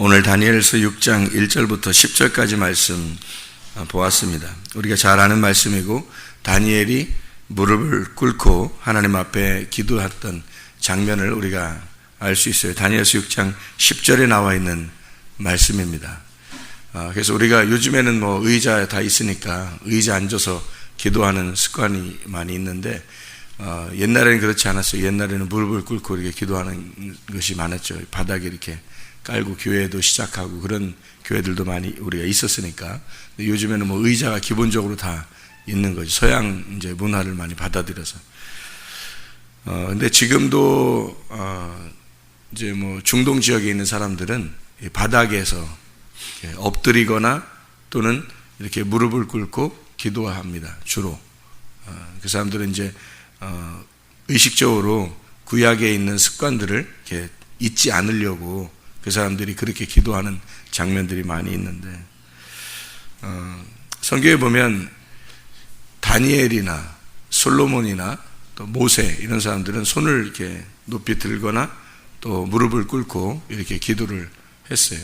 오늘 다니엘서 6장 1절부터 10절까지 말씀 어, 보았습니다. 우리가 잘 아는 말씀이고 다니엘이 무릎을 꿇고 하나님 앞에 기도했던 장면을 우리가 알 수 있어요. 다니엘서 6장 10절에 나와 있는 말씀입니다. 어, 그래서 우리가 요즘에는 뭐 의자 다 있으니까 의자 앉아서 기도하는 습관이 많이 있는데 어, 옛날에는 그렇지 않았어요. 옛날에는 무릎을 꿇고 이렇게 기도하는 것이 많았죠. 바닥에 이렇게 깔고 교회도 시작하고 그런 교회들도 많이 우리가 있었으니까. 요즘에는 뭐 의자가 기본적으로 다 있는 거죠. 서양 이제 문화를 많이 받아들여서. 어, 근데 지금도, 어, 이제 뭐 중동 지역에 있는 사람들은 바닥에서 엎드리거나 또는 이렇게 무릎을 꿇고 기도합니다. 주로. 어, 그 사람들은 이제, 어, 의식적으로 구약에 있는 습관들을 이렇게 잊지 않으려고 그 사람들이 그렇게 기도하는 장면들이 많이 있는데 어, 성경에 보면 다니엘이나 솔로몬이나 또 모세 이런 사람들은 손을 이렇게 높이 들거나 또 무릎을 꿇고 이렇게 기도를 했어요.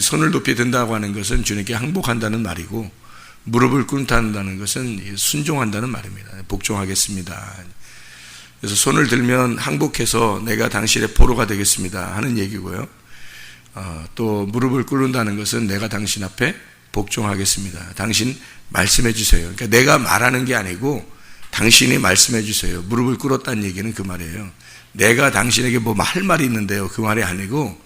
손을 높이 든다고 하는 것은 주님께 항복한다는 말이고 무릎을 꿇는다는 것은 순종한다는 말입니다. 복종하겠습니다. 그래서 손을 들면 항복해서 내가 당신의 포로가 되겠습니다 하는 얘기고요. 어, 또 무릎을 꿇는다는 것은 내가 당신 앞에 복종하겠습니다. 당신 말씀해 주세요. 그러니까 내가 말하는 게 아니고 당신이 말씀해 주세요. 무릎을 꿇었다는 얘기는 그 말이에요. 내가 당신에게 뭐 할 말이 있는데요. 그 말이 아니고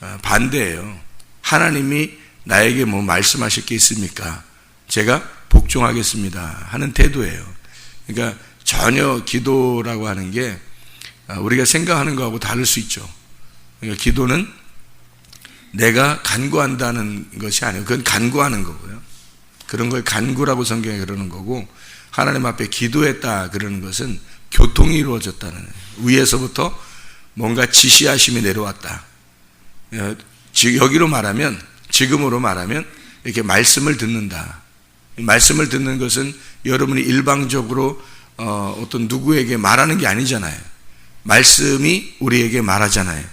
어, 반대예요. 하나님이 나에게 뭐 말씀하실 게 있습니까? 제가 복종하겠습니다. 하는 태도예요. 그러니까 전혀 기도라고 하는 게 어, 우리가 생각하는 거하고 다를 수 있죠. 그러니까 기도는 내가 간구한다는 것이 아니고 그건 간구하는 거고요. 그런 걸 간구라고 성경에 그러는 거고 하나님 앞에 기도했다 그러는 것은 교통이 이루어졌다는 위에서부터 뭔가 지시하심이 내려왔다. 어, 여기로 말하면 지금으로 말하면 이렇게 말씀을 듣는다. 말씀을 듣는 것은 여러분이 일방적으로 어, 어떤 누구에게 말하는 게 아니잖아요. 말씀이 우리에게 말하잖아요.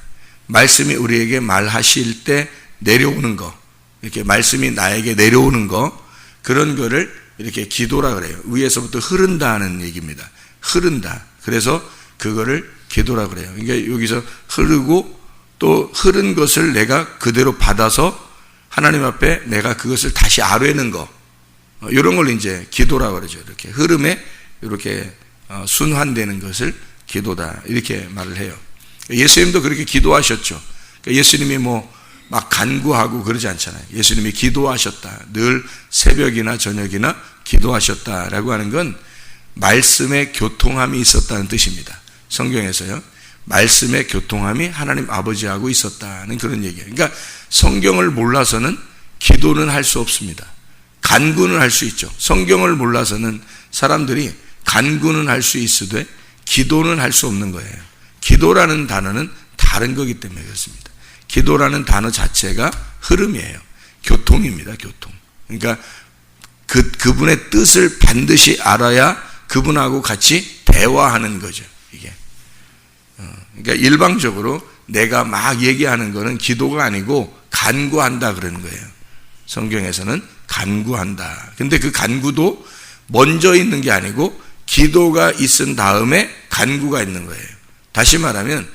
말씀이 우리에게 말하실 때 내려오는 거, 이렇게 말씀이 나에게 내려오는 거, 그런 거를 이렇게 기도라 그래요. 위에서부터 흐른다는 얘기입니다. 흐른다. 그래서 그거를 기도라 그래요. 그러니까 여기서 흐르고 또 흐른 것을 내가 그대로 받아서 하나님 앞에 내가 그것을 다시 아뢰는 거. 이런 걸 이제 기도라 그러죠. 이렇게 흐름에 이렇게 어, 순환되는 것을 기도다. 이렇게 말을 해요. 예수님도 그렇게 기도하셨죠. 그러니까 예수님이 뭐 막 간구하고 그러지 않잖아요. 예수님이 기도하셨다. 늘 새벽이나 저녁이나 기도하셨다라고 하는 건 말씀의 교통함이 있었다는 뜻입니다. 성경에서요. 말씀의 교통함이 하나님 아버지하고 있었다는 그런 얘기예요. 그러니까 성경을 몰라서는 기도는 할 수 없습니다. 간구는 할 수 있죠. 성경을 몰라서는 사람들이 간구는 할 수 있으되 기도는 할 수 없는 거예요. 기도라는 단어는 다른 거기 때문에 그렇습니다. 기도라는 단어 자체가 흐름이에요. 교통입니다, 교통. 그러니까 그, 그분의 뜻을 반드시 알아야 그분하고 같이 대화하는 거죠, 이게. 어, 그러니까 일방적으로 내가 막 얘기하는 거는 기도가 아니고 간구한다 그러는 거예요. 성경에서는 간구한다. 근데 그 간구도 먼저 있는 게 아니고 기도가 있은 다음에 간구가 있는 거예요. 다시 말하면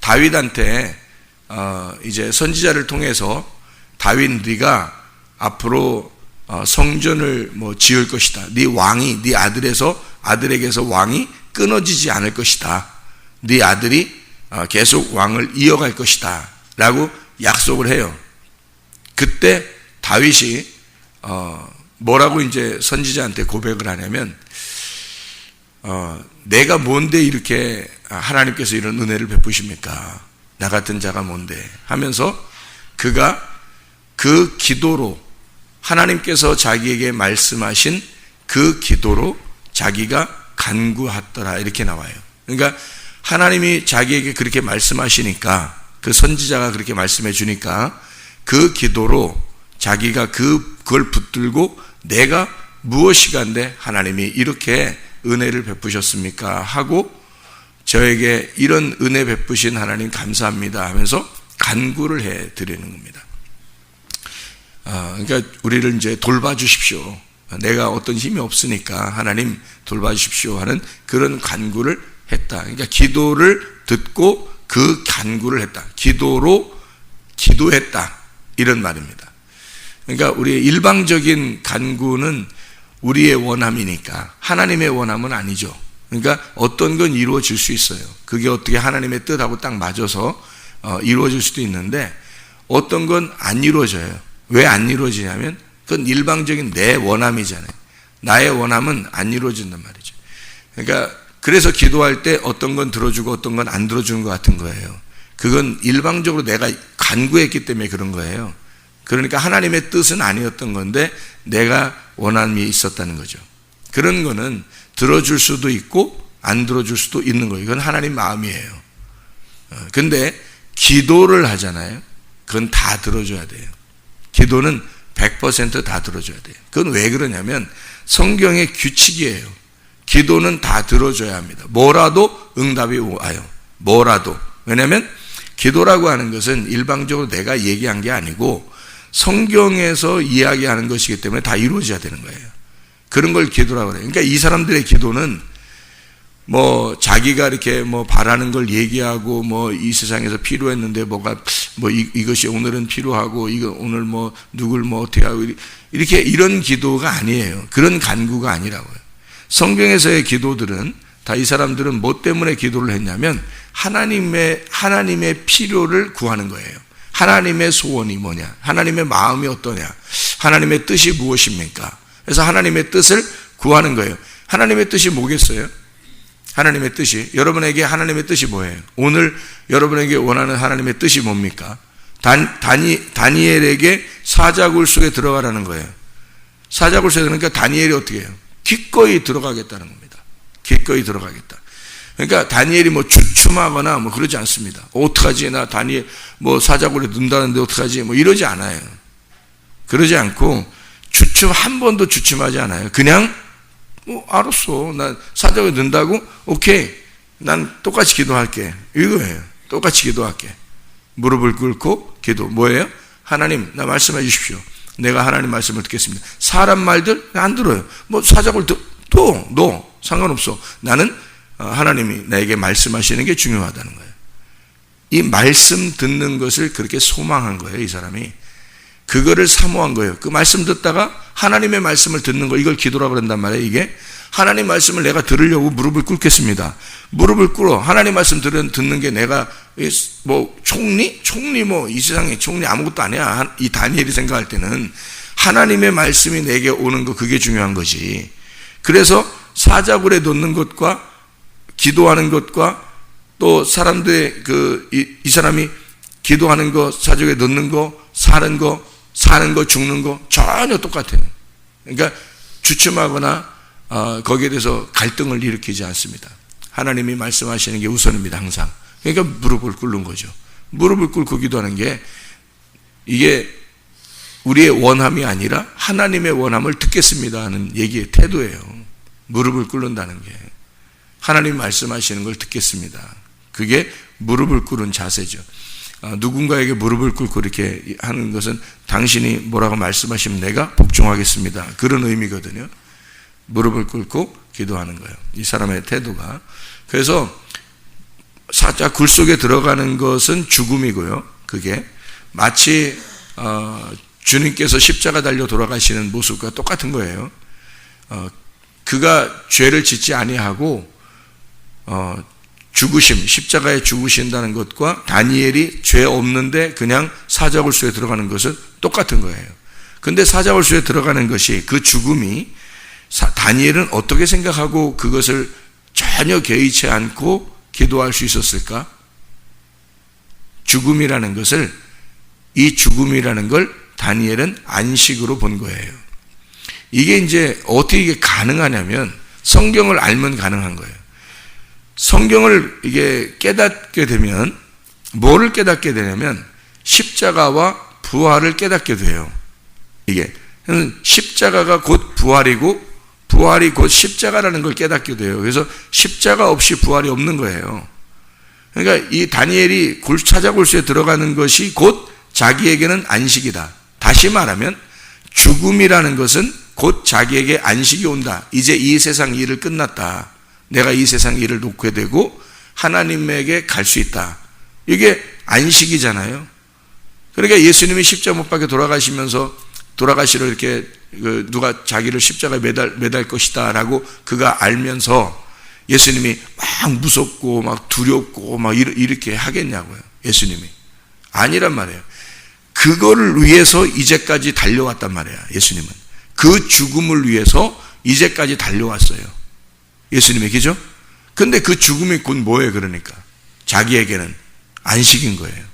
다윗한테 어 이제 선지자를 통해서 다윗 네가 앞으로 어 성전을 뭐 지을 것이다. 네 왕이 네 아들에서 아들에게서 왕이 끊어지지 않을 것이다. 네 아들이 어 계속 왕을 이어갈 것이다라고 약속을 해요. 그때 다윗이 어 뭐라고 이제 선지자한테 고백을 하냐면 어, 내가 뭔데 이렇게 하나님께서 이런 은혜를 베푸십니까? 나 같은 자가 뭔데? 하면서 그가 그 기도로 하나님께서 자기에게 말씀하신 그 기도로 자기가 간구하더라 이렇게 나와요. 그러니까 하나님이 자기에게 그렇게 말씀하시니까 그 선지자가 그렇게 말씀해 주니까 그 기도로 자기가 그 그걸 붙들고 내가 무엇이간데 하나님이 이렇게 은혜를 베푸셨습니까? 하고 저에게 이런 은혜 베푸신 하나님 감사합니다 하면서 간구를 해 드리는 겁니다. 아, 그러니까 우리를 이제 돌봐주십시오. 내가 어떤 힘이 없으니까 하나님 돌봐주십시오 하는 그런 간구를 했다. 그러니까 기도를 듣고 그 간구를 했다. 기도로 기도했다. 이런 말입니다. 그러니까 우리의 일방적인 간구는 우리의 원함이니까 하나님의 원함은 아니죠. 그러니까 어떤 건 이루어질 수 있어요. 그게 어떻게 하나님의 뜻하고 딱 맞아서 어, 이루어질 수도 있는데 어떤 건 안 이루어져요. 왜 안 이루어지냐면 그건 일방적인 내 원함이잖아요. 나의 원함은 안 이루어진단 말이죠. 그러니까 그래서 기도할 때 어떤 건 들어주고 어떤 건 안 들어주는 것 같은 거예요. 그건 일방적으로 내가 간구했기 때문에 그런 거예요. 그러니까 하나님의 뜻은 아니었던 건데 내가 원함이 있었다는 거죠. 그런 거는 들어줄 수도 있고 안 들어줄 수도 있는 거예요. 이건 하나님 마음이에요. 어, 근데 기도를 하잖아요. 그건 다 들어줘야 돼요. 기도는 100%다 들어줘야 돼요. 그건 왜 그러냐면 성경의 규칙이에요. 기도는 다 들어줘야 합니다. 뭐라도 응답이 와요. 뭐라도. 왜냐하면 기도라고 하는 것은 일방적으로 내가 얘기한 게 아니고 성경에서 이야기하는 것이기 때문에 다 이루어져야 되는 거예요. 그런 걸 기도라고 그래요. 그러니까 이 사람들의 기도는 뭐 자기가 이렇게 뭐 바라는 걸 얘기하고 뭐 이 세상에서 필요했는데 뭐가 뭐 이, 이것이 오늘은 필요하고 이거 오늘 뭐 누굴 뭐 어떻게 하고 이렇게 이런 기도가 아니에요. 그런 간구가 아니라고요. 성경에서의 기도들은 다 이 사람들은 뭐 때문에 기도를 했냐면 하나님의 하나님의 필요를 구하는 거예요. 하나님의 소원이 뭐냐? 하나님의 마음이 어떠냐? 하나님의 뜻이 무엇입니까? 그래서 하나님의 뜻을 구하는 거예요. 하나님의 뜻이 뭐겠어요? 하나님의 뜻이 여러분에게 하나님의 뜻이 뭐예요? 오늘 여러분에게 원하는 하나님의 뜻이 뭡니까? 단, 다니, 다니엘에게 사자굴 속에 들어가라는 거예요. 사자굴 속에 그러니까 다니엘이 어떻게 해요? 기꺼이 들어가겠다는 겁니다. 기꺼이 들어가겠다. 그러니까 다니엘이 뭐 주춤하거나 뭐 그러지 않습니다. 어떡하지? 나 다니엘 뭐 사자굴에 넣는다는데 어떡하지? 뭐 이러지 않아요. 그러지 않고 주춤 한 번도 주춤하지 않아요. 그냥 뭐 알았어. 나 사자굴에 넣는다고? 오케이. 난 똑같이 기도할게. 이거예요. 똑같이 기도할게. 무릎을 꿇고 기도. 뭐예요? 하나님, 나 말씀해 주십시오. 내가 하나님 말씀을 듣겠습니다. 사람 말들 안 들어요. 뭐 사자굴 또, 너 상관없어. 나는 어, 하나님이 나에게 말씀하시는 게 중요하다는 거예요. 이 말씀 듣는 것을 그렇게 소망한 거예요, 이 사람이. 그거를 사모한 거예요. 그 말씀 듣다가 하나님의 말씀을 듣는 거, 이걸 기도라 그런단 말이에요, 이게. 하나님 말씀을 내가 들으려고 무릎을 꿇겠습니다. 무릎을 꿇어. 하나님 말씀 듣는 게 내가 뭐 총리? 총리 뭐 이 세상에 총리 아무것도 아니야. 이 다니엘이 생각할 때는 하나님의 말씀이 내게 오는 거 그게 중요한 거지. 그래서 사자굴에 놓는 것과 기도하는 것과 또 사람들의 그, 이, 이 사람이 기도하는 거, 사족에 넣는 거, 사는 거, 사는 거, 죽는 거 전혀 똑같아요. 그러니까 주춤하거나 어, 거기에 대해서 갈등을 일으키지 않습니다. 하나님이 말씀하시는 게 우선입니다, 항상. 그러니까 무릎을 꿇는 거죠. 무릎을 꿇고 기도하는 게 이게 우리의 원함이 아니라 하나님의 원함을 듣겠습니다 하는 얘기의 태도예요. 무릎을 꿇는다는 게. 하나님 말씀하시는 걸 듣겠습니다. 그게 무릎을 꿇은 자세죠. 아, 누군가에게 무릎을 꿇고 이렇게 하는 것은 당신이 뭐라고 말씀하시면 내가 복종하겠습니다. 그런 의미거든요. 무릎을 꿇고 기도하는 거예요. 이 사람의 태도가. 그래서 사자 굴 속에 들어가는 것은 죽음이고요. 그게 마치 어, 주님께서 십자가 달려 돌아가시는 모습과 똑같은 거예요. 어, 그가 죄를 짓지 아니하고 어, 죽으심, 십자가에 죽으신다는 것과 다니엘이 죄 없는데 그냥 사자굴수에 들어가는 것은 똑같은 거예요. 근데 사자굴수에 들어가는 것이 그 죽음이 다니엘은 어떻게 생각하고 그것을 전혀 개의치 않고 기도할 수 있었을까? 죽음이라는 것을 이 죽음이라는 걸 다니엘은 안식으로 본 거예요. 이게 이제 어떻게 이게 가능하냐면 성경을 알면 가능한 거예요. 성경을 이게 깨닫게 되면 뭐를 깨닫게 되냐면 십자가와 부활을 깨닫게 돼요. 이게 십자가가 곧 부활이고 부활이 곧 십자가라는 걸 깨닫게 돼요. 그래서 십자가 없이 부활이 없는 거예요. 그러니까 이 다니엘이 굴 찾아굴수에 들어가는 것이 곧 자기에게는 안식이다. 다시 말하면 죽음이라는 것은 곧 자기에게 안식이 온다. 이제 이 세상 일을 끝났다. 내가 이 세상 일을 놓게 되고 하나님에게 갈 수 있다. 이게 안식이잖아요. 그러니까 예수님이 십자가 못 박혀 돌아가시면서 돌아가시러 이렇게 그 누가 자기를 십자가에 매달, 매달 것이다라고 그가 알면서 예수님이 막 무섭고 막 두렵고 막 이렇게 하겠냐고요. 예수님이. 아니란 말이에요. 그거를 위해서 이제까지 달려왔단 말이야. 예수님은. 그 죽음을 위해서 이제까지 달려왔어요. 예수님의 기죠? 근데 그 죽음이 곧 뭐예요, 그러니까? 자기에게는 안식인 거예요.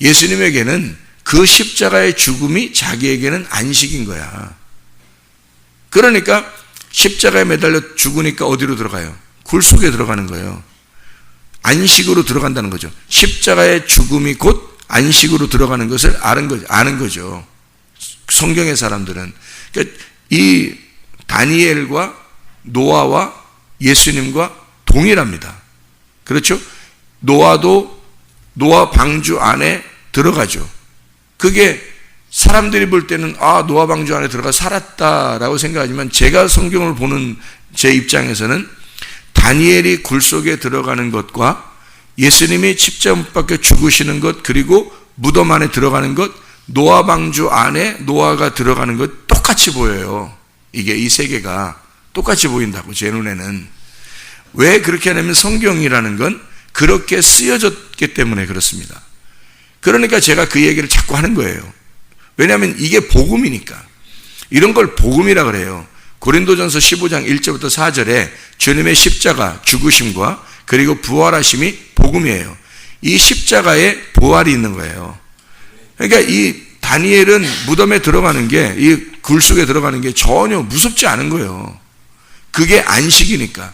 예수님에게는 그 십자가의 죽음이 자기에게는 안식인 거야. 그러니까 십자가에 매달려 죽으니까 어디로 들어가요? 굴 속에 들어가는 거예요. 안식으로 들어간다는 거죠. 십자가의 죽음이 곧 안식으로 들어가는 것을 아는 거죠. 아는 거죠. 성경의 사람들은 그러니까 이 다니엘과 노아와 예수님과 동일합니다. 그렇죠? 노아도 노아 방주 안에 들어가죠. 그게 사람들이 볼 때는 아 노아 방주 안에 들어가 살았다라고 생각하지만 제가 성경을 보는 제 입장에서는 다니엘이 굴 속에 들어가는 것과 예수님이 십자가 못 박혀 죽으시는 것 그리고 무덤 안에 들어가는 것 노아 방주 안에 노아가 들어가는 것 똑같이 보여요. 이게 이 세계가 똑같이 보인다고 제 눈에는 왜 그렇게 하냐면 성경이라는 건 그렇게 쓰여졌기 때문에 그렇습니다. 그러니까 제가 그 얘기를 자꾸 하는 거예요. 왜냐하면 이게 복음이니까. 이런 걸 복음이라 그래요. 고린도전서 15장 1절부터 4절에 주님의 십자가 죽으심과 그리고 부활하심이 복음이에요. 이 십자가에 부활이 있는 거예요. 그러니까 이 다니엘은 무덤에 들어가는 게, 이 굴 속에 들어가는 게 전혀 무섭지 않은 거예요. 그게 안식이니까.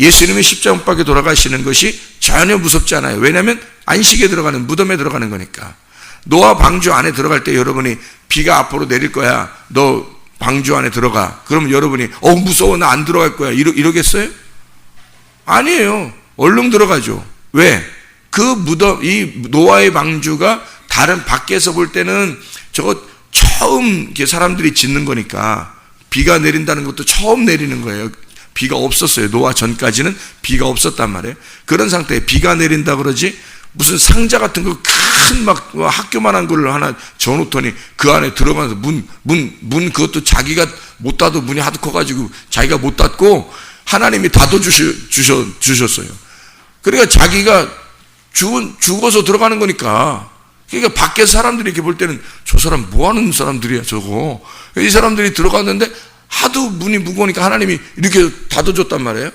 예수님이 십자가 못 박에 돌아가시는 것이 전혀 무섭지 않아요. 왜냐하면 안식에 들어가는, 무덤에 들어가는 거니까. 노아 방주 안에 들어갈 때 여러분이 비가 앞으로 내릴 거야. 너 방주 안에 들어가. 그러면 여러분이, 어, 무서워. 나 안 들어갈 거야. 이러, 이러겠어요? 아니에요. 얼른 들어가죠. 왜? 그 무덤, 이 노아의 방주가 다른 밖에서 볼 때는 저거 처음 사람들이 짓는 거니까 비가 내린다는 것도 처음 내리는 거예요. 비가 없었어요. 노아 전까지는 비가 없었단 말이에요. 그런 상태에 비가 내린다 그러지 무슨 상자 같은 거 큰 막 학교만한 걸 하나 줘놓더니 그 안에 들어가서 문, 문, 문 그것도 자기가 못 닫아 문이 하도 커가지고 자기가 못 닫고 하나님이 닫아주셔, 주셔, 주셨어요. 그러니까 자기가 죽은, 죽어서 들어가는 거니까 그러니까 밖에 사람들이 이렇게 볼 때는 저 사람 뭐 하는 사람들이야, 저거. 이 사람들이 들어갔는데 하도 문이 무거우니까 하나님이 이렇게 닫아줬단 말이에요.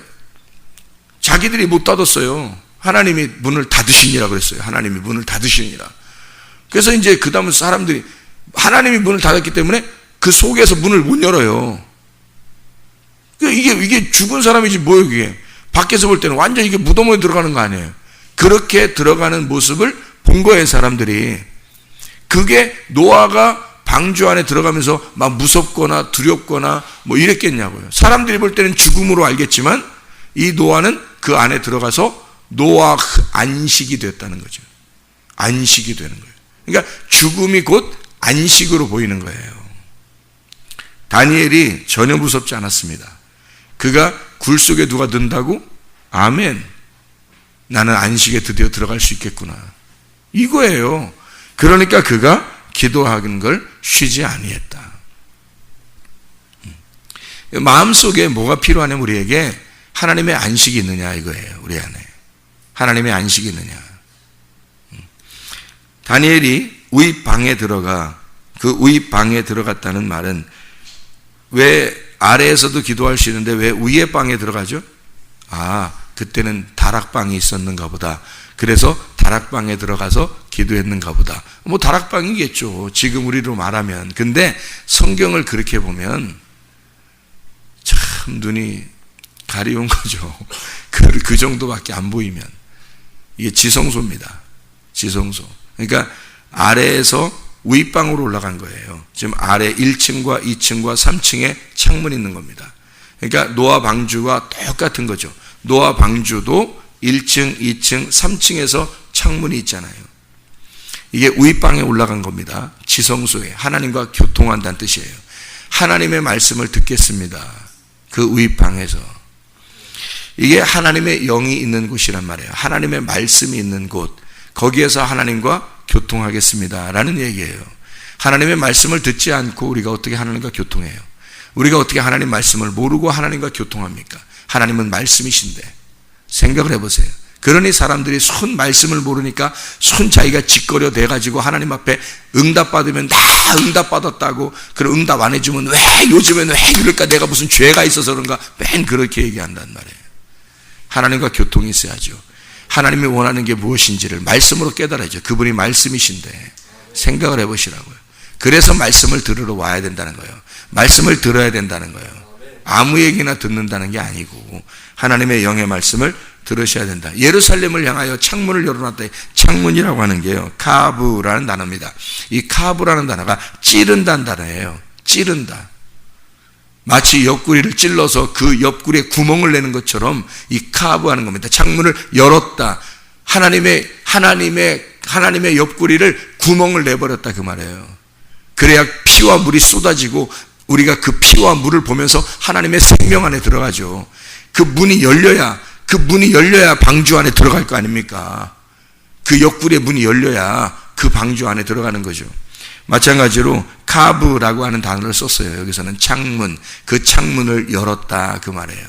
자기들이 못 닫았어요. 하나님이 문을 닫으시니라 그랬어요. 하나님이 문을 닫으시니라. 그래서 이제 그 다음은 사람들이 하나님이 문을 닫았기 때문에 그 속에서 문을 못 열어요. 그러니까 이게, 이게 죽은 사람이지 뭐예요, 이게. 밖에서 볼 때는 완전 이게 무덤에 들어가는 거 아니에요. 그렇게 들어가는 모습을 본 거예요, 사람들이. 그게 노아가 방주 안에 들어가면서 막 무섭거나 두렵거나 뭐 이랬겠냐고요. 사람들이 볼 때는 죽음으로 알겠지만 이 노아는 그 안에 들어가서 노아 안식이 됐다는 거죠. 안식이 되는 거예요. 그러니까 죽음이 곧 안식으로 보이는 거예요. 다니엘이 전혀 무섭지 않았습니다. 그가 굴 속에 누가 든다고? 아멘. 나는 안식에 드디어 들어갈 수 있겠구나. 이거예요. 그러니까 그가 기도하는 걸 쉬지 아니했다. 음. 마음속에 뭐가 필요하냐면 우리에게 하나님의 안식이 있느냐 이거예요. 우리 안에. 하나님의 안식이 있느냐. 음. 다니엘이 우입 방에 들어가 그 우입 방에 들어갔다는 말은 왜 아래에서도 기도할 수 있는데 왜 위의 방에 들어가죠? 아, 그때는 다락방이 있었는가 보다. 그래서 다락방에 들어가서 기도했는가 보다. 뭐 다락방이겠죠. 지금 우리로 말하면. 근데 성경을 그렇게 보면 참 눈이 가리운 거죠. 그, 그 정도밖에 안 보이면. 이게 지성소입니다. 지성소. 그러니까 아래에서 윗방으로 올라간 거예요. 지금 아래 1층과 2층과 3층에 창문이 있는 겁니다. 그러니까 노아 방주와 똑같은 거죠. 노아 방주도 1층, 2층, 3층에서 창문이 있잖아요. 이게 우윗방에 올라간 겁니다. 지성소에 하나님과 교통한다는 뜻이에요. 하나님의 말씀을 듣겠습니다. 그 우윗방에서 이게 하나님의 영이 있는 곳이란 말이에요. 하나님의 말씀이 있는 곳. 거기에서 하나님과 교통하겠습니다. 라는 얘기예요. 하나님의 말씀을 듣지 않고 우리가 어떻게 하나님과 교통해요? 우리가 어떻게 하나님 말씀을 모르고 하나님과 교통합니까? 하나님은 말씀이신데. 생각을 해보세요. 그러니 사람들이 손 말씀을 모르니까 손 자기가 짓거려 대가지고 하나님 앞에 응답받으면 다 응답받았다고 그럼 응답 안 해주면 왜 요즘에는 왜 그럴까 내가 무슨 죄가 있어서 그런가 맨 그렇게 얘기한단 말이에요. 하나님과 교통이 있어야죠. 하나님이 원하는 게 무엇인지를 말씀으로 깨달아야죠. 그분이 말씀이신데 생각을 해보시라고요. 그래서 말씀을 들으러 와야 된다는 거예요. 말씀을 들어야 된다는 거예요. 아무 얘기나 듣는다는 게 아니고 하나님의 영의 말씀을 들으셔야 된다. 예루살렘을 향하여 창문을 열어놨다. 창문이라고 하는 게요. 카브라는 단어입니다. 이 카브라는 단어가 찌른다는 단어예요. 찌른다. 마치 옆구리를 찔러서 그 옆구리에 구멍을 내는 것처럼 이 카브하는 겁니다. 창문을 열었다. 하나님의 하나님의 하나님의 옆구리를 구멍을 내버렸다 그 말이에요. 그래야 피와 물이 쏟아지고 우리가 그 피와 물을 보면서 하나님의 생명 안에 들어가죠. 그 문이 열려야 그 문이 열려야 방주 안에 들어갈 거 아닙니까? 그 옆구리의 문이 열려야 그 방주 안에 들어가는 거죠. 마찬가지로 카브라고 하는 단어를 썼어요. 여기서는 창문, 그 창문을 열었다 그 말이에요.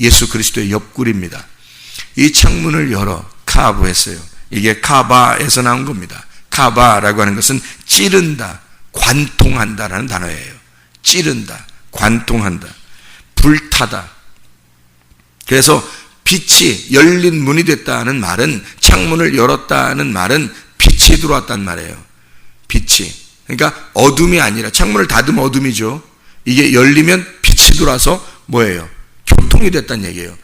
예수 그리스도의 옆구리입니다. 이 창문을 열어 카브 했어요. 이게 카바에서 나온 겁니다. 카바라고 하는 것은 찌른다, 관통한다라는 단어예요. 찌른다, 관통한다, 불타다. 그래서 빛이 열린 문이 됐다는 말은 창문을 열었다는 말은 빛이 들어왔단 말이에요. 빛이. 그러니까 어둠이 아니라 창문을 닫으면 어둠이죠. 이게 열리면 빛이 들어와서 뭐예요? 교통이 됐다는 얘기예요.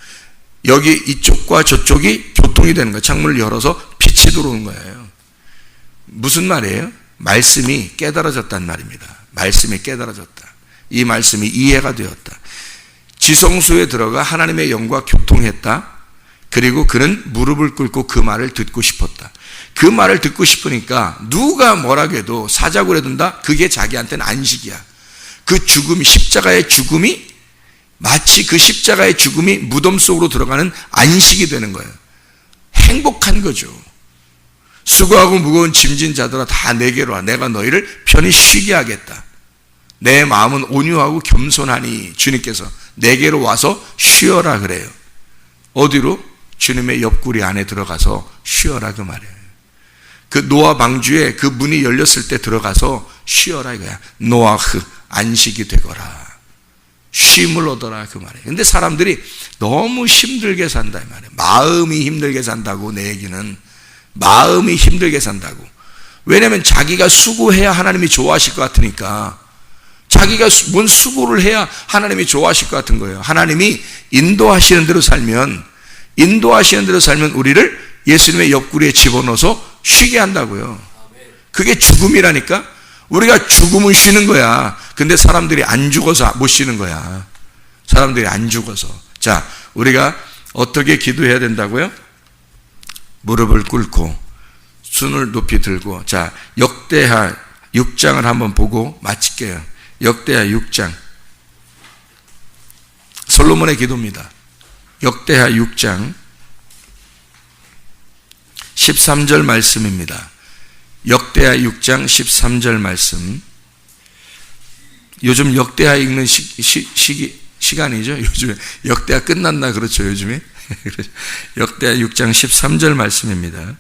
여기 이쪽과 저쪽이 교통이 되는 거예요. 창문을 열어서 빛이 들어오는 거예요. 무슨 말이에요? 말씀이 깨달아졌단 말입니다. 말씀이 깨달아졌다. 이 말씀이 이해가 되었다. 지성소에 들어가 하나님의 영과 교통했다. 그리고 그는 무릎을 꿇고 그 말을 듣고 싶었다. 그 말을 듣고 싶으니까 누가 뭐라고 해도 사자고 해둔다? 그게 자기한테는 안식이야. 그 죽음이, 십자가의 죽음이 마치 그 십자가의 죽음이 무덤 속으로 들어가는 안식이 되는 거예요. 행복한 거죠. 수고하고 무거운 짐진 자들아 다 내게로 와. 내가 너희를 편히 쉬게 하겠다. 내 마음은 온유하고 겸손하니 주님께서 내게로 와서 쉬어라 그래요. 어디로? 주님의 옆구리 안에 들어가서 쉬어라 그 말이에요. 그 노아 방주에 그 문이 열렸을 때 들어가서 쉬어라 이거야. 노아흐 안식이 되거라. 쉼을 얻어라 그 말이에요. 근데 사람들이 너무 힘들게 산다 이 말이에요. 마음이 힘들게 산다고 내 얘기는 마음이 힘들게 산다고. 왜냐하면 자기가 수고해야 하나님이 좋아하실 것 같으니까 자기가 뭔 수고를 해야 하나님이 좋아하실 것 같은 거예요. 하나님이 인도하시는 대로 살면 인도하시는 대로 살면 우리를 예수님의 옆구리에 집어넣어서 쉬게 한다고요. 그게 죽음이라니까? 우리가 죽음은 쉬는 거야. 근데 사람들이 안 죽어서 못 쉬는 거야. 사람들이 안 죽어서. 자, 우리가 어떻게 기도해야 된다고요? 무릎을 꿇고 손을 높이 들고 자, 역대하 6장을 한번 보고 마칠게요. 역대하 6장. 솔로몬의 기도입니다. 역대하 6장 13절 말씀입니다. 역대하 6장 13절 말씀. 요즘 역대하 읽는 시, 시, 시 시간이죠. 요즘에 역대하 끝났나 그렇죠. 요즘에 역대하 6장 13절 말씀입니다.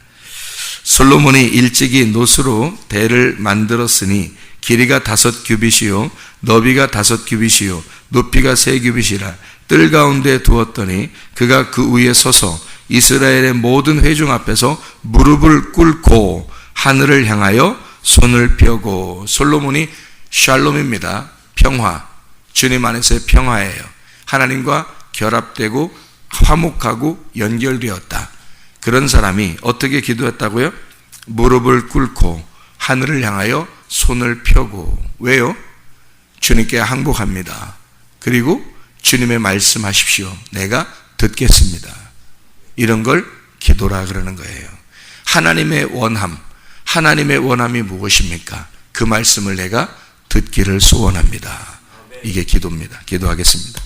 솔로몬이 일찍이 노스로 배를 만들었으니 길이가 다섯 규빗이요 너비가 다섯 규빗이요 높이가 세 규빗이라 뜰 가운데 두었더니 그가 그 위에 서서 이스라엘의 모든 회중 앞에서 무릎을 꿇고 하늘을 향하여 손을 펴고 솔로몬이 샬롬입니다. 평화. 주님 안에서의 평화예요. 하나님과 결합되고 화목하고 연결되었다. 그런 사람이 어떻게 기도했다고요? 무릎을 꿇고 하늘을 향하여 손을 펴고 왜요? 주님께 항복합니다. 그리고 주님의 말씀하십시오. 내가 듣겠습니다. 이런 걸 기도라 그러는 거예요. 하나님의 원함, 하나님의 원함이 무엇입니까? 그 말씀을 내가 듣기를 소원합니다. 이게 기도입니다. 기도하겠습니다.